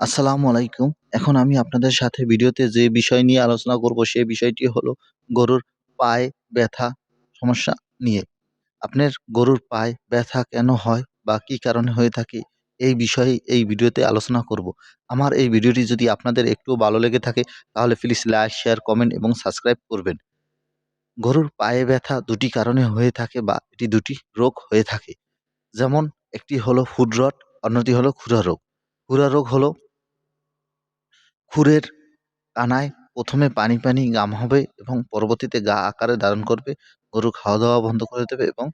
আসসালামু আলাইকুম। এখন আমি আপনাদের সাথে ভিডিওতে যে বিষয় নিয়ে আলোচনা করব সেই বিষয়টি হলো গরুর পায়ে ব্যথা সমস্যা নিয়ে। আপনার গরুর পায়ে ব্যথা কেন হয় বা কী কারণে হয়ে থাকে এই বিষয়ে এই ভিডিওতে আলোচনা করব। আমার এই ভিডিওটি যদি আপনাদের একটু ভালো লেগে থাকে তাহলে প্লিজ লাইক শেয়ার কমেন্ট এবং সাবস্ক্রাইব করবেন। গরুর পায়ে ব্যথা দুটি কারণে হয়ে থাকে বা এটি দুটি রোগ হয়ে থাকে। যেমন একটি হলো ফুডরট অন্যটি হলো খুরা রোগ। খুরা রোগ হলো খুরের কানায় প্রথমে পানি পানি গাম হবে এবং পরবর্তীতে গা আকারে ধারণ করবে, গরু খাওয়া দাওয়া বন্ধ করে দেবে এবং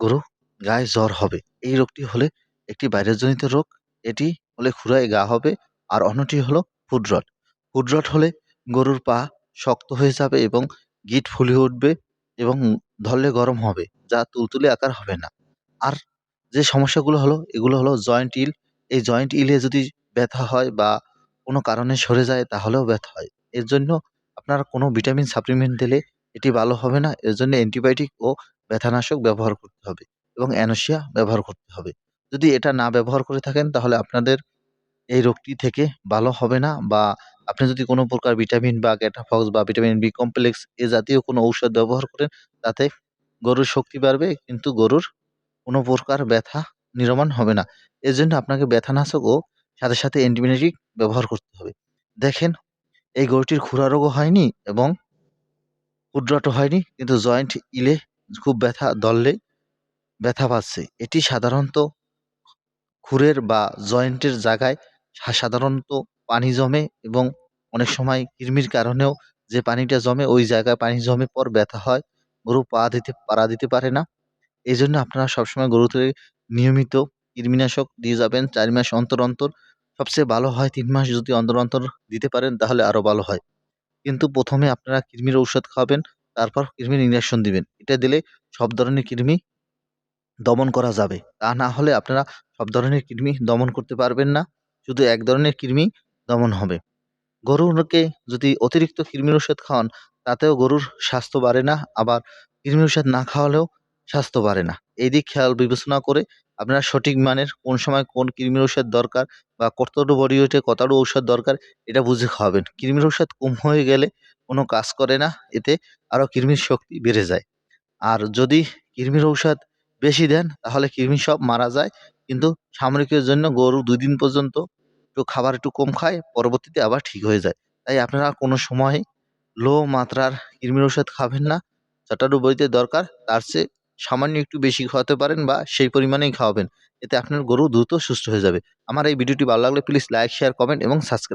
গরু গায়ে জ্বর হবে। এই রোগটি হলে একটি ভাইরাসজনিত রোগ, এটি হলে খুরায় গা হবে আর অন্যটি হলো ফুডরট ফুডরট হলে গরুর পা শক্ত হয়ে যাবে এবং গিট ফুলে উঠবে এবং ধরলে গরম হবে, যা তুলতুলে আকার হবে না। আর যে সমস্যাগুলো হলো, এগুলো হলো জয়েন্ট ইল, এই জয়েন্ট ইলে যদি ব্যথা হয় বা কোনো কারণে সরে যায় তাহলেও ব্যথা হয়। এর জন্য আপনার কোনো ভিটামিন, সাপ্লিমেন্ট দিলে এটি ভালো হবে না। এর জন্য অ্যান্টিবায়োটিক ও ব্যথানাশক ব্যবহার করতে হবে এবং অ্যানোসিয়া ব্যবহার করতে হবে। যদি এটা না ব্যবহার করে থাকেন তাহলে আপনাদের এই রোগটি থেকে ভালো হবে না বা আপনি যদি কোনো প্রকার ভিটামিন বা গ্যাটাফক্স বা ভিটামিন বি কমপ্লেক্স এ জাতীয় কোনো ঔষধ ব্যবহার করেন তাতে গরুর শক্তি বাড়বে কিন্তু গরুর কোনো প্রকার ব্যথা নিরাময় হবে না। এর জন্য আপনাকে ব্যথানাশক ও সাথে সাথে অ্যান্টিবায়োটিক ব্যবহার করতে হবে। দেখেন, এই গরুটির খুরা রোগও হয়নি এবং ক্ষুদ্রটও হয়নি, কিন্তু জয়েন্ট ইলে খুব ব্যথা দললে ব্যথা পাচ্ছে। এটি সাধারণত খুরের বা জয়েন্টের জায়গায় সাধারণত পানি জমে এবং অনেক সময় কৃমির কারণেও যে পানিটা জমে, ওই জায়গায় পানি জমে পর ব্যথা হয়, গরু পা দিতে, পাড়া দিতে পারে না। এই জন্য আপনারা সবসময় গরুতে নিয়মিত কৃমিনাশক দিয়ে যাবেন, চার মাস অন্তর অন্তর সবচেয়ে ভালো হয় তিন মাস যদি অন্তর অন্তর দিতে পারেন, তাহলে আরও ভালো হয়। কিন্তু প্রথমে আপনারা কৃমির ঔষধ খাওয়াবেন তারপর কৃমির ইঞ্জেকশন দিবেন। এটা দিলে সব ধরনের কৃমি দমন করা যাবে। তা না হলে আপনারা সব ধরনের কৃমি দমন করতে পারবেন না, শুধু এক ধরনের কৃমি দমন হবে। গরুকে যদি অতিরিক্ত কৃমির ওষুধ খাওয়ান, তাতেও গরুর স্বাস্থ্য বাড়ে না, আবার কৃমির ওষুধ না খাওয়ালেও স্বাস্থ্য বাড়ে না। এই দিক খেয়াল বিবেচনা করে আপনারা সঠিক মানের কোন সময় কোন কৃমির ওষুধ দরকার বা কতটুকু বডি ওয়েটে কতটুকু ঔষধ দরকার এটা বুঝে খাওয়াবেন। কৃমির ওষুধ কম হয়ে গেলে কোনো কাজ করে না, এতে আরও কৃমির শক্তি বেড়ে যায়। আর যদি কৃমির ঔষধ বেশি দেন, তাহলে কৃমি সব মারা যায়। কিন্তু সামরিকের জন্য গরু দুই দিন পর্যন্ত একটু খাবার একটু কম খায়, পরবর্তীতে আবার ঠিক হয়ে যায়। তাই আপনারা কোনো সময় লো মাত্রার কৃমির ওষুধ খাবেন না। যতটুকু বইতে দরকার, তার চেয়ে সামান্য একটু বেশি খাওয়াতে পারেন বা সেই পরিমাণেই খাওয়াবেন। এতে আপনার গরু দ্রুত সুস্থ হয়ে যাবে। আমার এই ভিডিওটি ভালো লাগলে প্লিজ লাইক শেয়ার কমেন্ট এবং সাবস্ক্রাইব